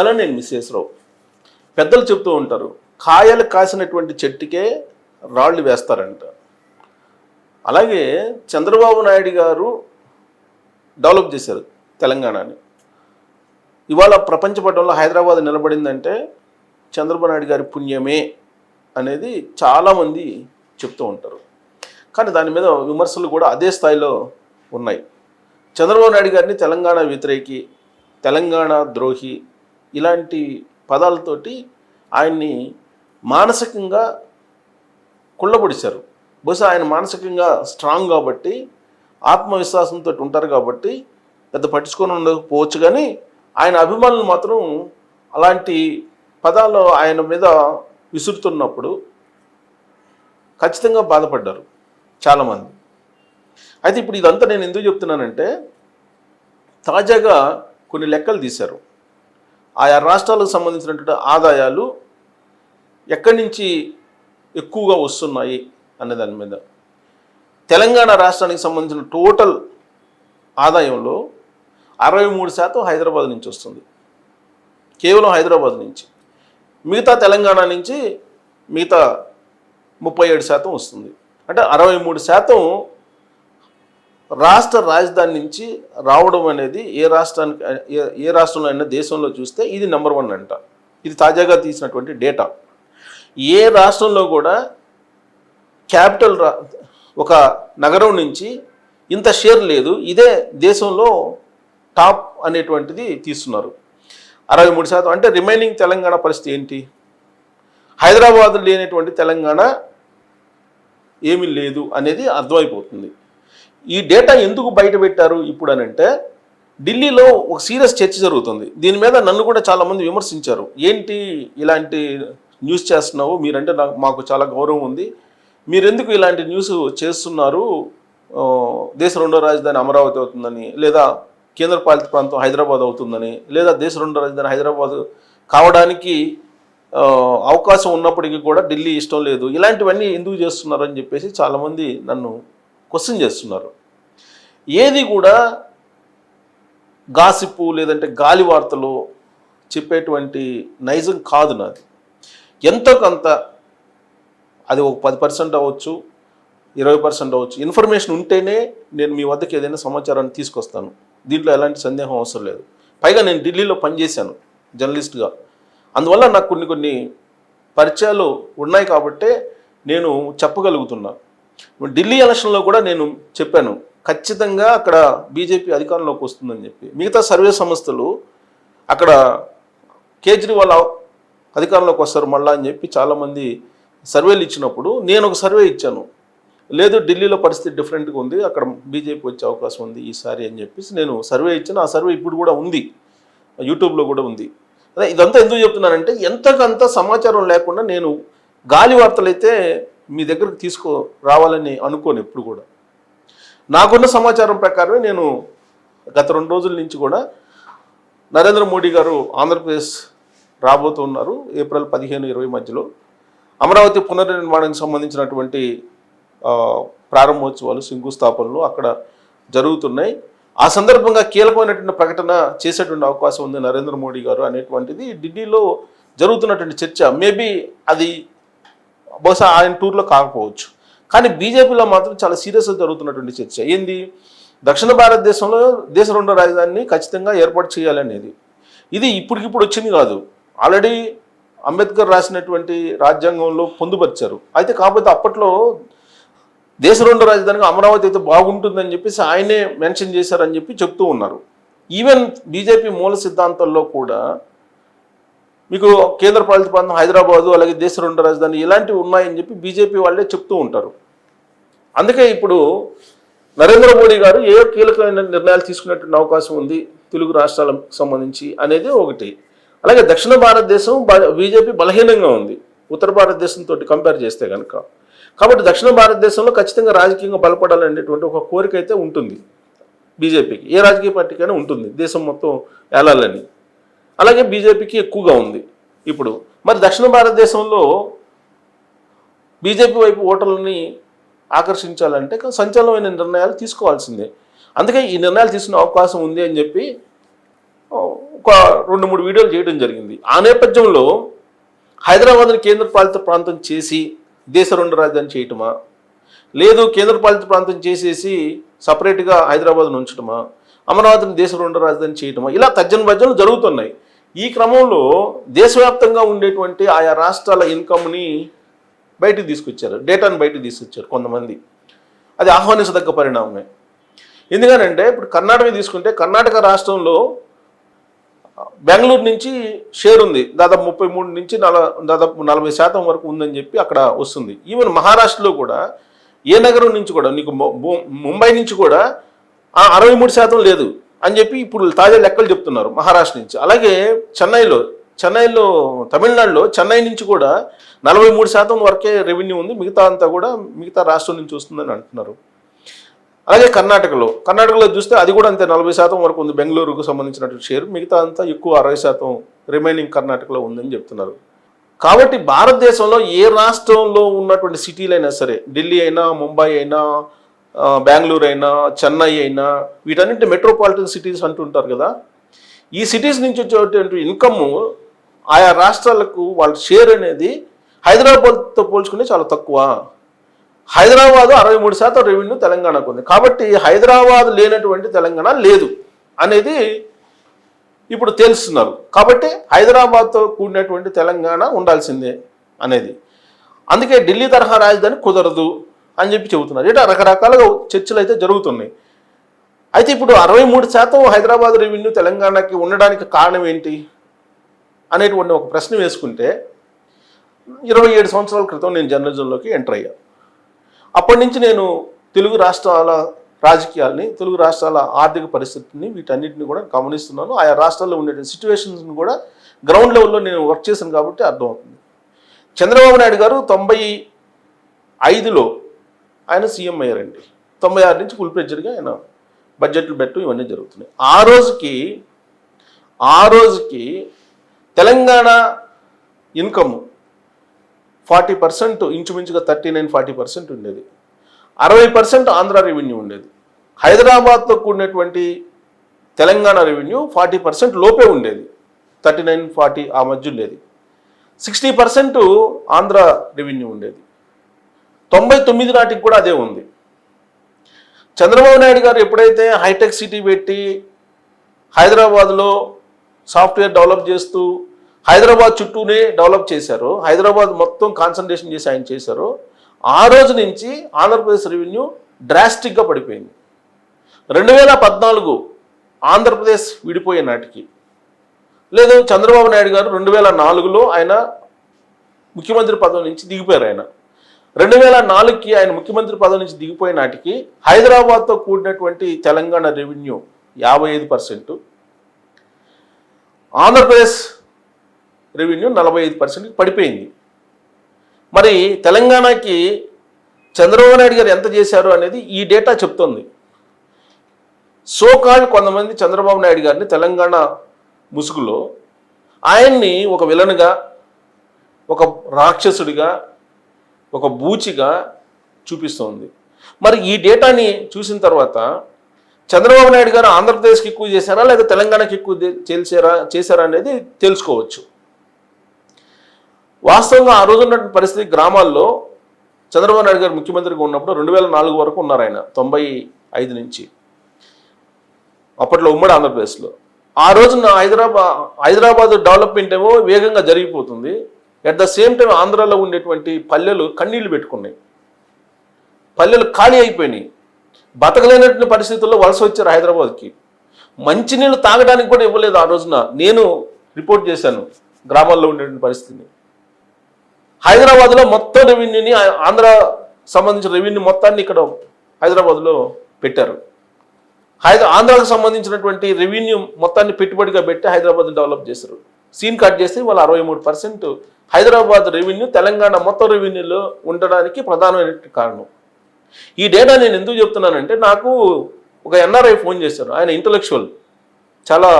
Hello నేను missus రావు పెద్దలు చెప్తూ ఉంటారు కాయలు కాసినటువంటి చెట్టుకే రాళ్ళు వేస్తారంట. అలాగే చంద్రబాబు నాయుడు గారు డెవలప్ చేశారు తెలంగాణని. ఇవాళ ప్రపంచ పటంలో హైదరాబాద్ నిలబడిందంటే చంద్రబాబు నాయుడు గారి పుణ్యమే అనేది చాలామంది చెప్తూ ఉంటారు. కానీ దాని మీద విమర్శలు కూడా అదే స్థాయిలో ఉన్నాయి. చంద్రబాబు నాయుడు గారిని తెలంగాణ వ్యతిరేకి తెలంగాణ ద్రోహి ఇలాంటి పదాలతోటి ఆయన్ని మానసికంగా కుళ్ళబొడిచారు. బహుశా ఆయన మానసికంగా స్ట్రాంగ్ కాబట్టి ఆత్మవిశ్వాసంతో ఉంటారు కాబట్టి పెద్ద పట్టించుకొని ఉండకపోవచ్చు కానీ ఆయన అభిమానులు మాత్రం అలాంటి పదాలు ఆయన మీద విసురుతున్నప్పుడు ఖచ్చితంగా బాధపడ్డారు చాలామంది. అయితే ఇప్పుడు ఇదంతా నేను ఎందుకు చెప్తున్నానంటే తాజాగా కొన్ని లెక్కలు తీశారు. ఆయా రాష్ట్రాలకు సంబంధించినటువంటి ఆదాయాలు ఎక్కడి నుంచి ఎక్కువగా వస్తున్నాయి అనే దాని మీద. తెలంగాణ రాష్ట్రానికి సంబంధించిన టోటల్ ఆదాయంలో అరవై మూడు శాతం హైదరాబాద్ నుంచి వస్తుంది. కేవలం హైదరాబాద్ నుంచి. మిగతా తెలంగాణ నుంచి మిగతా ముప్పై ఏడు శాతం వస్తుంది. అంటే అరవై మూడు శాతం రాష్ట్ర రాజధాని నుంచి రావడం అనేది ఏ రాష్ట్రానికి ఏ- ఏ రాష్ట్రంలో అయినా దేశంలో చూస్తే ఇది నెంబర్ వన్ అంట. ఇది తాజాగా తీసినటువంటి డేటా ఏ రాష్ట్రంలో కూడా క్యాపిటల్ రా ఒక నగరం నుంచి ఇంత షేర్ లేదు. ఇదే దేశంలో టాప్ అనేటువంటిది తీస్తున్నారు. అరవై మూడు శాతం. అంటే రిమైనింగ్ తెలంగాణ పరిస్థితి ఏంటి? హైదరాబాద్ లేనటువంటి తెలంగాణ ఏమీ లేదు అనేది అర్థమైపోతుంది. ఈ డేటా ఎందుకు బయట పెట్టారు ఇప్పుడు అని అంటే ఢిల్లీలో ఒక సీరియస్ చర్చ జరుగుతుంది. దీని మీద నన్ను కూడా చాలామంది విమర్శించారు. ఏంటి ఇలాంటి న్యూస్ చేస్తున్నావు? మీరంటే నాకు మాకు చాలా గౌరవం ఉంది. మీరెందుకు ఇలాంటి న్యూస్ చేస్తున్నారు? దేశ రెండో రాజధాని అమరావతి అవుతుందని లేదా కేంద్రపాలిత ప్రాంతం హైదరాబాద్ అవుతుందని లేదా దేశ రెండో రాజధాని హైదరాబాద్ కావడానికి అవకాశం ఉన్నప్పటికీ కూడా ఢిల్లీ ఇష్టం లేదు. ఇలాంటివన్నీ ఎందుకు చేస్తున్నారని చెప్పేసి చాలామంది నన్ను క్వశ్చన్ చేస్తున్నారు. ఏది కూడా గాసిప్పు లేదంటే గాలి వార్తలు చెప్పేటువంటి నైజం కాదు నాది. ఎంతో కొంత అది ఒక పది పర్సెంట్ అవ్వచ్చు ఇరవై పర్సెంట్ అవ్వచ్చు. ఇన్ఫర్మేషన్ ఉంటేనే నేను మీ వద్దకు ఏదైనా సమాచారాన్ని తీసుకొస్తాను. దీంట్లో ఎలాంటి సందేహం అవసరం లేదు. పైగా నేను ఢిల్లీలో పనిచేశాను జర్నలిస్ట్గా. అందువల్ల నాకు కొన్ని కొన్ని పరిచయాలు ఉన్నాయి కాబట్టే నేను చెప్పగలుగుతున్నాను ఢిల్లీ ఎలక్షన్లో కూడా నేను చెప్పాను. ఖచ్చితంగా అక్కడ బీజేపీ అధికారంలోకి వస్తుందని చెప్పి. మిగతా సర్వే సంస్థలు అక్కడ కేజ్రీవాల్ అధికారంలోకి వస్తారు మళ్ళా అని చెప్పి చాలామంది సర్వేలు ఇచ్చినప్పుడు నేను ఒక సర్వే ఇచ్చాను. లేదు ఢిల్లీలో పరిస్థితి డిఫరెంట్గా ఉంది అక్కడ బీజేపీ వచ్చే అవకాశం ఉంది ఈసారి అని చెప్పేసి నేను సర్వే ఇచ్చాను. ఆ సర్వే ఇప్పుడు కూడా ఉంది. యూట్యూబ్లో కూడా ఉంది. అదే ఇదంతా ఎందుకు చెప్తున్నానంటే ఎంతకంత సమాచారం లేకుండా నేను గాలి వార్తలు అయితే మీ దగ్గరకు తీసుకు రావాలని అనుకోను ఎప్పుడు కూడా. నాకున్న సమాచారం ప్రకారమే నేను గత రెండు రోజుల నుంచి కూడా నరేంద్ర మోడీ గారు ఆంధ్రప్రదేశ్ రాబోతున్నారు ఏప్రిల్ పదిహేను ఇరవై మధ్యలో. అమరావతి పునర్నిర్మాణానికి సంబంధించినటువంటి ప్రారంభోత్సవాలు శంకుస్థాపనలు అక్కడ జరుగుతున్నాయి. ఆ సందర్భంగా కీలకమైనటువంటి ప్రకటన చేసేటువంటి అవకాశం ఉంది నరేంద్ర మోడీ గారు అనేటువంటిది. ఢిల్లీలో జరుగుతున్నటువంటి చర్చ మేబీ అది బహుశా ఆయన టూర్లో కాకపోవచ్చు. కానీ బీజేపీలో మాత్రం చాలా సీరియస్గా జరుగుతున్నటువంటి చర్చ. ఏంది? దక్షిణ భారతదేశంలో దేశ రెండో రాజధానిని ఖచ్చితంగా ఏర్పాటు చేయాలనేది ఇది ఇప్పటికిప్పుడు వచ్చింది కాదు. ఆల్రెడీ అంబేద్కర్ రాసినటువంటి రాజ్యాంగంలో పొందుపరిచారు. అయితే కాకపోతే అప్పట్లో దేశ రెండో రాజధానిగా అమరావతి అయితే బాగుంటుందని చెప్పేసి ఆయనే మెన్షన్ చేశారని చెప్పి చెప్తూ ఉన్నారు. ఈవెన్ బీజేపీ మూల సిద్ధాంతాల్లో కూడా మీకు కేంద్ర పాలిత ప్రాంతం హైదరాబాదు అలాగే దేశ రెండు రాజధాని ఇలాంటివి ఉన్నాయని చెప్పి బీజేపీ వాళ్ళే చెప్తూ ఉంటారు. అందుకే ఇప్పుడు నరేంద్ర మోడీ గారు ఏ కీలకమైన నిర్ణయాలు తీసుకునేటువంటి అవకాశం ఉంది తెలుగు రాష్ట్రాలకు సంబంధించి అనేది ఒకటి. అలాగే దక్షిణ భారతదేశం బీజేపీ బలహీనంగా ఉంది. ఉత్తర భారతదేశంతో కంపేర్ చేస్తే కనుక కాబట్టి దక్షిణ భారతదేశంలో ఖచ్చితంగా రాజకీయంగా బలపడాలనేటువంటి ఒక కోరిక అయితే ఉంటుంది. బీజేపీకి ఏ రాజకీయ పార్టీకైనా ఉంటుంది. దేశం మొత్తం ఏలాలని. అలాగే బీజేపీకి ఎక్కువగా ఉంది. ఇప్పుడు మరి దక్షిణ భారతదేశంలో బీజేపీ వైపు ఓటర్లని ఆకర్షించాలంటే కొంచెం సంచలనమైన నిర్ణయాలు తీసుకోవాల్సిందే. అందుకే ఈ నిర్ణయాలు తీసుకునే అవకాశం ఉంది అని చెప్పి ఒక రెండు మూడు వీడియోలు చేయడం జరిగింది. ఆ నేపథ్యంలో హైదరాబాద్ని కేంద్ర పాలిత ప్రాంతం చేసి దేశ రెండు రాజధాని చేయటమా? లేదు కేంద్ర పాలిత ప్రాంతం చేసేసి సపరేట్గా హైదరాబాద్ను ఉంచటమా? అమరావతిని దేశ రెండు రాజధాని చేయటమా? ఇలా తర్జన భజ్జనలు జరుగుతున్నాయి. ఈ క్రమంలో దేశవ్యాప్తంగా ఉండేటువంటి ఆయా రాష్ట్రాల ఇన్కమ్ని బయటకు తీసుకొచ్చారు డేటాను బయటకు తీసుకొచ్చారు కొంతమంది. అది ఆహ్వానించదగ్గ పరిణామమే. ఎందుకనంటే ఇప్పుడు కర్ణాటక తీసుకుంటే కర్ణాటక రాష్ట్రంలో బెంగళూరు నుంచి షేర్ ఉంది. దాదాపు ముప్పై మూడు నుంచి నల దాదాపు నలభై శాతం వరకు ఉందని చెప్పి అక్కడ వస్తుంది. ఈవెన్ మహారాష్ట్రలో కూడా ఏ నగరం నుంచి కూడా నీకు ముంబై నుంచి కూడా అరవై మూడు శాతం లేదు. అని చెప్పి ఇప్పుడు తాజా లెక్కలు చెప్తున్నారు మహారాష్ట్ర నుంచి. అలాగే చెన్నైలో చెన్నైలో తమిళనాడులో చెన్నై నుంచి కూడా నలభై మూడు శాతం వరకే రెవెన్యూ ఉంది. మిగతా అంతా కూడా మిగతా రాష్ట్రం నుంచి వస్తుందని అంటున్నారు. అలాగే కర్ణాటకలో కర్ణాటకలో చూస్తే అది కూడా అంతే నలభై శాతం వరకు ఉంది బెంగళూరుకు సంబంధించినటువంటి షేర్. మిగతా అంతా ఎక్కువ అరవై శాతం రిమైనింగ్ కర్ణాటకలో ఉందని చెప్తున్నారు. కాబట్టి భారతదేశంలో ఏ రాష్ట్రంలో ఉన్నటువంటి సిటీలైనా సరే ఢిల్లీ అయినా ముంబై అయినా బెంగళూరు అయినా చెన్నై అయినా వీటన్నింటి మెట్రోపాలిటన్ సిటీస్ అంటుంటారు కదా. ఈ సిటీస్ నుంచి వచ్చేటువంటి ఇన్కమ్ ఆయా రాష్ట్రాలకు వాళ్ళ షేర్ అనేది హైదరాబాద్తో పోల్చుకుంటే చాలా తక్కువ. హైదరాబాద్ అరవై మూడు శాతం రెవెన్యూ తెలంగాణకు ఉంది. కాబట్టి హైదరాబాద్ లేనటువంటి తెలంగాణ లేదు అనేది ఇప్పుడు తెలుస్తున్నారు. కాబట్టి హైదరాబాద్తో కూడినటువంటి తెలంగాణ ఉండాల్సిందే అనేది. అందుకే ఢిల్లీ తరహా రాజధాని కుదరదు. అని చెప్పి చెబుతున్నారు. ఇట్లా రకరకాలుగా చర్చలు అయితే జరుగుతున్నాయి. అయితే ఇప్పుడు అరవై మూడు శాతం హైదరాబాద్ రెవెన్యూ తెలంగాణకి ఉండడానికి కారణం ఏంటి? అనేటువంటి ఒక ప్రశ్న వేసుకుంటే ఇరవై ఏడు సంవత్సరాల క్రితం నేను జర్నలిజంలోకి ఎంటర్ అయ్యా. అప్పటి నుంచి నేను తెలుగు రాష్ట్రాల రాజకీయాల్ని తెలుగు రాష్ట్రాల ఆర్థిక పరిస్థితిని వీటన్నిటిని కూడా గమనిస్తున్నాను. ఆయా రాష్ట్రాల్లో ఉండే సిచ్యువేషన్స్ని కూడా గ్రౌండ్ లెవెల్లో నేను వర్క్ చేశాను కాబట్టి అర్థమవుతుంది. చంద్రబాబు నాయుడు గారు తొంభై ఐదులో ఆయన సీఎం అయ్యారండి. తొంభై ఆరు నుంచి ఫుల్ ప్రెజర్గా ఆయన బడ్జెట్లు పెట్టు ఇవన్నీ జరుగుతున్నాయి. ఆ రోజుకి ఆ రోజుకి తెలంగాణ ఇన్కమ్ ఫార్టీ పర్సెంట్ ఇంచుమించుగా థర్టీ నైన్ ఫార్టీ పర్సెంట్ ఉండేది. అరవై పర్సెంట్ ఆంధ్ర రెవెన్యూ ఉండేది. హైదరాబాద్తో కూడినటువంటి తెలంగాణ రెవెన్యూ ఫార్టీ పర్సెంట్ లోపే ఉండేది. థర్టీ నైన్ ఫార్టీ ఆ మధ్య ఉండేది. సిక్స్టీ పర్సెంట్ ఆంధ్ర రెవెన్యూ ఉండేది. తొంభై తొమ్మిది నాటికి కూడా అదే ఉంది. చంద్రబాబు నాయుడు గారు ఎప్పుడైతే హైటెక్ సిటీ పెట్టి హైదరాబాద్లో సాఫ్ట్వేర్ డెవలప్ చేస్తూ హైదరాబాద్ చుట్టూనే డెవలప్ చేశారు హైదరాబాద్ మొత్తం కాన్సన్ట్రేషన్ చేసి ఆయన చేశారు ఆ రోజు నుంచి ఆంధ్రప్రదేశ్ రెవెన్యూ డ్రాస్టిక్గా పడిపోయింది. రెండు వేల పద్నాలుగు ఆంధ్రప్రదేశ్ విడిపోయే నాటికి లేదు చంద్రబాబు నాయుడు గారు రెండు వేల నాలుగులో ఆయన ముఖ్యమంత్రి పదవి నుంచి దిగిపోయారు ఆయన. రెండు వేల నాలుగుకి ఆయన ముఖ్యమంత్రి పదవి నుంచి దిగిపోయిన నాటికి హైదరాబాద్తో కూడినటువంటి తెలంగాణ రెవెన్యూ యాభై ఐదు పర్సెంట్. ఆంధ్రప్రదేశ్ రెవెన్యూ నలభై ఐదు పర్సెంట్ పడిపోయింది. మరి తెలంగాణకి చంద్రబాబు నాయుడు గారు ఎంత చేశారు అనేది ఈ డేటా చెప్తోంది. సోకాళ్ళు కొంతమంది చంద్రబాబు నాయుడు గారిని తెలంగాణ ముసుగులో ఆయన్ని ఒక విలన్గా ఒక రాక్షసుడిగా ఒక బూచిగా చూపిస్తోంది. మరి ఈ డేటాని చూసిన తర్వాత చంద్రబాబు నాయుడు గారు ఆంధ్రప్రదేశ్కి ఎక్కువ చేశారా లేదా తెలంగాణకి ఎక్కువ దే- చేశారా చేశారా అనేది తెలుసుకోవచ్చు. వాస్తవంగా ఆ రోజు ఉన్నటువంటి పరిస్థితి గ్రామాల్లో చంద్రబాబు నాయుడు గారు ముఖ్యమంత్రిగా ఉన్నప్పుడు రెండు వేల నాలుగు వరకు ఉన్నారు ఆయన తొంభై ఐదు నుంచి. అప్పట్లో ఉమ్మడి ఆంధ్రప్రదేశ్లో. ఆ రోజున హైదరాబాద్ హైదరాబాద్ డెవలప్మెంట్ ఏమో వేగంగా జరిగిపోతుంది. అట్ ద సేమ్ టైం ఆంధ్రాలో ఉండేటువంటి పల్లెలు కన్నీళ్ళు పెట్టుకున్నాయి. పల్లెలు ఖాళీ అయిపోయినాయి. బతకలేనటువంటి పరిస్థితుల్లో వలస వచ్చారు హైదరాబాద్కి. మంచినీళ్ళు తాగడానికి కూడా ఇవ్వలేదు ఆ రోజున. నేను రిపోర్ట్ చేశాను గ్రామాల్లో ఉండేటువంటి పరిస్థితిని. హైదరాబాద్లో మొత్తం రెవెన్యూని ఆంధ్ర సంబంధించిన రెవెన్యూ మొత్తాన్ని ఇక్కడ హైదరాబాద్లో పెట్టారు. హైదరా ఆంధ్రాకు సంబంధించినటువంటి రెవెన్యూ మొత్తాన్ని పెట్టుబడిగా పెట్టి హైదరాబాద్ని డెవలప్ చేశారు. సీన్ కట్ చేస్తే వాళ్ళు అరవై మూడు పర్సెంట్ హైదరాబాద్ రెవెన్యూ తెలంగాణ మొత్తం రెవెన్యూలో ఉండడానికి ప్రధానమైన కారణం. ఈ డేటా నేను ఎందుకు చెప్తున్నానంటే నాకు ఒక ఎన్ఆర్ఐ ఫోన్ చేశారు. ఆయన ఇంటలెక్చువల్ చాలా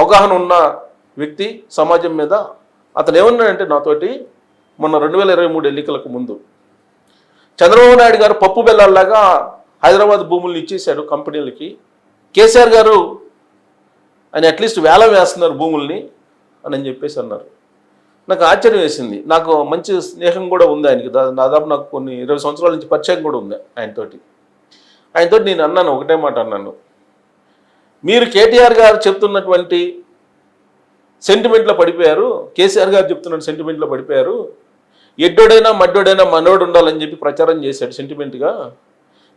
అవగాహన ఉన్న వ్యక్తి సమాజం మీద. అతను ఏమన్నాడంటే నాతోటి మొన్న రెండు వేల ఇరవై మూడు ఎన్నికలకు ముందు చంద్రబాబు నాయుడు గారు పప్పు బెల్లాల్లాగా హైదరాబాద్ భూముల్ని ఇచ్చేశారు కంపెనీలకి. కేసీఆర్ గారు ఆయన అట్లీస్ట్ వేలం వేస్తున్నారు భూముల్ని. అని చెప్పేసి అన్నారు. నాకు ఆశ్చర్యం వేసింది. నాకు మంచి స్నేహం కూడా ఉంది ఆయనకి. దా- దాదాపు నాకు కొన్ని ఇరవై సంవత్సరాల నుంచి పరిచయం కూడా ఉంది ఆయనతోటి. ఆయనతోటి నేను అన్నాను ఒకటే మాట అన్నాను. మీరు కేటీఆర్ గారు చెప్తున్నటువంటి సెంటిమెంట్లో పడిపోయారు. కేసీఆర్ గారు చెప్తున్న సెంటిమెంట్లో పడిపోయారు. ఎడ్డోడైనా మడ్డోడైనా మనోడు ఉండాలని చెప్పి ప్రచారం చేశాడు సెంటిమెంట్గా.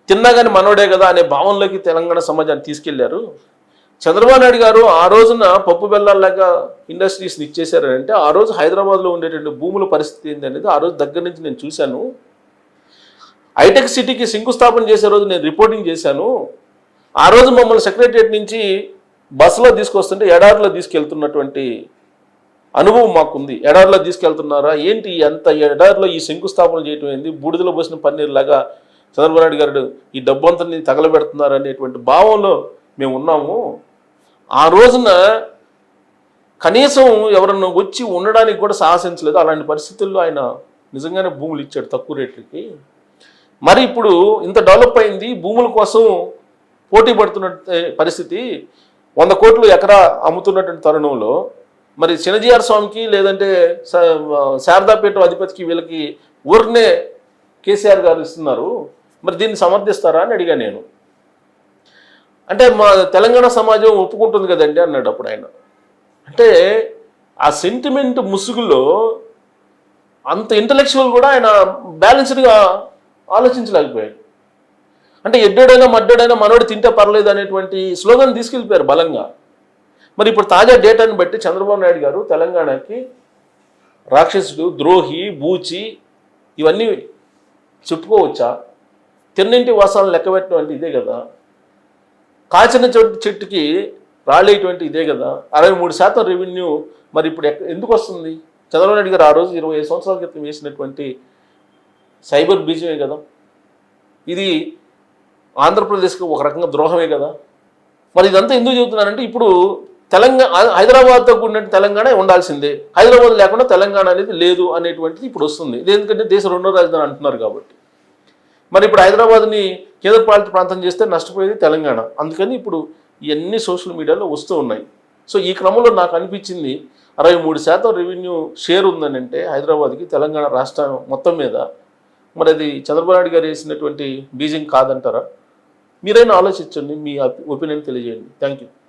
తిన్నా కానీ మనోడే కదా అనే భావనలోకి తెలంగాణ సమాజాన్ని తీసుకెళ్ళారు. చంద్రబాబు నాయుడు గారు ఆ రోజున పప్పు బెల్లాల్లాగా ఇండస్ట్రీస్ని ఇచ్చేశారంటే ఆ రోజు హైదరాబాద్లో ఉండేటువంటి భూముల పరిస్థితి ఏంటనేది ఆ రోజు దగ్గర నుంచి నేను చూశాను. హైటెక్ సిటీకి శంకుస్థాపన చేసే రోజు నేను రిపోర్టింగ్ చేశాను. ఆ రోజు మమ్మల్ని సెక్రటరియట్ నుంచి బస్సులో తీసుకొస్తుంటే ఎడారిలో తీసుకెళ్తున్నటువంటి అనుభవం మాకుంది. ఎడారిలో తీసుకెళ్తున్నారా? ఏంటి ఎంత ఎడారిలో ఈ శంకుస్థాపన చేయటం ఏంది? బూడిదలో పోసిన పన్నీర్లాగా చంద్రబాబు నాయుడు గారు ఈ డబ్బంతని తగలబెడుతున్నారు అనేటువంటి భావంలో మేము ఉన్నాము. ఆ రోజున కనీసం ఎవరన్నా వచ్చి ఉండడానికి కూడా సాహసించలేదు. అలాంటి పరిస్థితుల్లో ఆయన నిజంగానే భూములు ఇచ్చాడు తక్కువ రేట్లకి. మరి ఇప్పుడు ఇంత డెవలప్ అయింది భూముల కోసం పోటీ పడుతున్న పరిస్థితి వంద కోట్లు ఎకరా అమ్ముతున్నటువంటి తరుణంలో మరి చినజీఆర్ స్వామికి లేదంటే స- శారదాపేట అధిపతికి వీళ్ళకి ఊరినే కేసీఆర్ గారు ఇస్తున్నారు. మరి దీన్ని సమర్థిస్తారా అని అడిగా నేను. అంటే మా తెలంగాణ సమాజం ఒప్పుకుంటుంది కదండి అన్నాడు అప్పుడు ఆయన. అంటే ఆ సెంటిమెంట్ ముసుగులో అంత ఇంటలెక్చువల్ కూడా ఆయన బ్యాలెన్స్డ్గా ఆలోచించలేకపోయాడు. అంటే ఎడ్డోడైనా మడ్డోడైనా మనోడు తింటే పర్లేదు అనేటువంటి స్లోగన్ తీసుకెళ్ళిపోయారు బలంగా. మరి ఇప్పుడు తాజా డేటాను బట్టి చంద్రబాబు నాయుడు గారు తెలంగాణకి రాక్షసుడు ద్రోహి బూచి ఇవన్నీ చెప్పుకోవచ్చా? తిన్నింటి వాసాలను లెక్కబెట్టడం అంటే ఇదే కదా. కాచిన చెట్టుకి రాలేటువంటి ఇదే కదా. అరవై మూడు శాతం రెవెన్యూ మరి ఇప్పుడు ఎందుకు వస్తుంది? చంద్రబాబు నాయుడు గారు ఆ రోజు ఇరవై ఐదు సంవత్సరాల క్రితం వేసినటువంటి సైబర్ బీజమే కదా. ఇది ఆంధ్రప్రదేశ్కి ఒక రకంగా ద్రోహమే కదా. మరి ఇదంతా ఎందుకు చెబుతున్నానంటే ఇప్పుడు తెలంగాణ హైదరాబాద్తో కూడిన తెలంగాణ ఉండాల్సిందే. హైదరాబాద్ లేకుండా తెలంగాణ అనేది లేదు అనేటువంటిది ఇప్పుడు వస్తుంది. ఇది ఎందుకంటే దేశ రెండో రాజధాని అంటున్నారు కాబట్టి. మరి ఇప్పుడు హైదరాబాద్ని కేంద్రపాలిత ప్రాంతం చేస్తే నష్టపోయేది తెలంగాణ. అందుకని ఇప్పుడు ఇవన్నీ సోషల్ మీడియాలో వస్తూ ఉన్నాయి. సో ఈ క్రమంలో నాకు అనిపించింది అరవై మూడు శాతం రెవెన్యూ షేర్ ఉందని అంటే హైదరాబాద్కి తెలంగాణ రాష్ట్రం మొత్తం మీద. మరి అది చంద్రబాబు నాయుడు గారు వేసినటువంటి బీజింగ్ కాదంటారా? మీరైనా ఆలోచించండి మీ ఒపీనియన్ తెలియజేయండి. Thank you